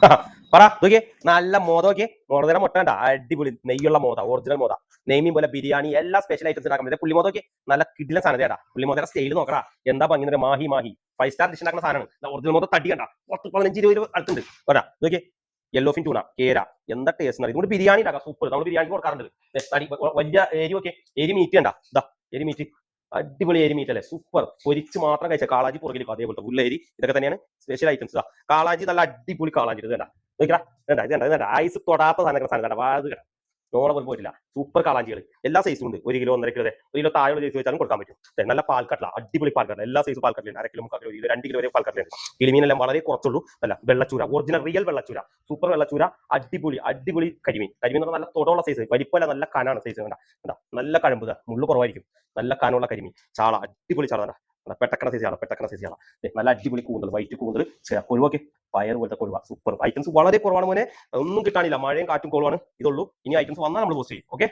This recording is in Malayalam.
പറ നോക്കിയേ. നല്ല മോത നോക്കിയേ. ഓർജിനൽ മുട്ട വേണ്ട അടിപൊളി. നെയ്യുള്ള മോത ഒറിജിനൽ മോത. നെയ്മീൻ പോലെ ബിരിയാണി എല്ലാ സ്പെഷ്യൽ ഐറ്റംസ് ഉണ്ടാക്കാൻ പറ്റും. പുള്ളിമോത നോക്കിയേ. നല്ല കിടിലൻ സാധനം ചേട്ടാ പുള്ളിമോതയുടെ സ്റ്റൈൽ നോക്കടാ. എന്താ ഭംഗി mahi mahi. Five star dish ഉണ്ടാക്കുന്ന സാധനമാണ്. ഒറിജിനൽ മോത തടി കണ്ട. പത്ത് പതിനഞ്ച് ഇരുപത് രൂപ അടുത്തുണ്ട് കേട്ടാ? നോക്കിയേ. യെല്ലോ ഫിൻ ടൂണ കേര. എന്താ ടേസ്റ്റ് ഇതുകൊണ്ട് ബിരിയാണി ഉണ്ടാക്കാം. സൂപ്പർ നമ്മൾ ബിരിയാണി കൊടുക്കാറുണ്ട്. വലിയ ഏരി ഒക്കെ ഏരി മീറ്റ് കണ്ട. ഇതാ എരി മീറ്റ് അടിപൊളി എരി മീറ്റ് അല്ലേ? സൂപ്പർ പൊരിച്ച് മാത്രം കഴിച്ച കാളാജി പുറകിൽ അതേപോലത്തെ ഉള്ളേരി ഇതൊക്കെ തന്നെയാണ് സ്പെഷ്യൽ ഐറ്റംസ് കാളാജി നല്ല അടിപൊളി കാളാജി ഇത് വേണ്ട ഇത് വേണ്ട ഐസ് തൊടാത്ത സാധനങ്ങൾ സാധനം വാത് കണ്ട. നോളെ പോലും പോയിട്ടില്ല. സൂപ്പർ കാളാഞ്ചികൾ എല്ലാ സൈസും ഉണ്ട്. ഒരു കിലോ ഒന്നര കിലോ ഒരു കിലോ താഴെ സൈസ് വെച്ചാലും കൊടുക്കാൻ പറ്റും. നല്ല പാൽക്കട്ടില അടിപൊളി പാൽക്കട്ട എല്ലാ സൈസ് പാൽക്കട്ടിലുണ്ട് അര കിലോ മുക്കാൽ കിലോ രണ്ട് കിലോ വരെ പാൽക്കട്ടിലുണ്ട് കിളിമീനെല്ലാം വളരെ കുറച്ചുള്ളൂ. അല്ല വെള്ളച്ചൂര. ഒറിജിനൽ റിയൽ വെള്ളച്ചൂര. സൂപ്പർ വെള്ളച്ചൂര. അടിപൊളി അടിപൊളി കരിമീൻ. കരിമീൻ നല്ല തൊടുള്ള സൈസ് വലിപ്പമല്ല നല്ല കനാണ് സൈസ് കണ്ട? നല്ല കഴമ്പ്. മുള്ളു കുറവായിരിക്കും. നല്ല കാനുള്ള കരിമീൻ. ചാള അടിപൊളി ചാള പെട്ടക്കണ സൈസ് പെട്ടക്കണ സൈസ് ചാള നല്ല അടിപൊളി കൂന്തൽ വൈറ്റ് കൂന്തൽ. കൊഴുവൊക്കെ പയർ പോലത്തെ കൊഴുവ. സൂപ്പർ ഐറ്റംസ് വളരെ കുറവാണ് മോനെ. ഒന്നും കിട്ടാനില്ല. മഴയും കാറ്റും കോളുമാണ് ഇതുള്ളൂ ഇനി ഐറ്റംസ് വന്നാൽ നമ്മൾ പോസ്റ്റ് ചെയ്യും. ഓക്കെ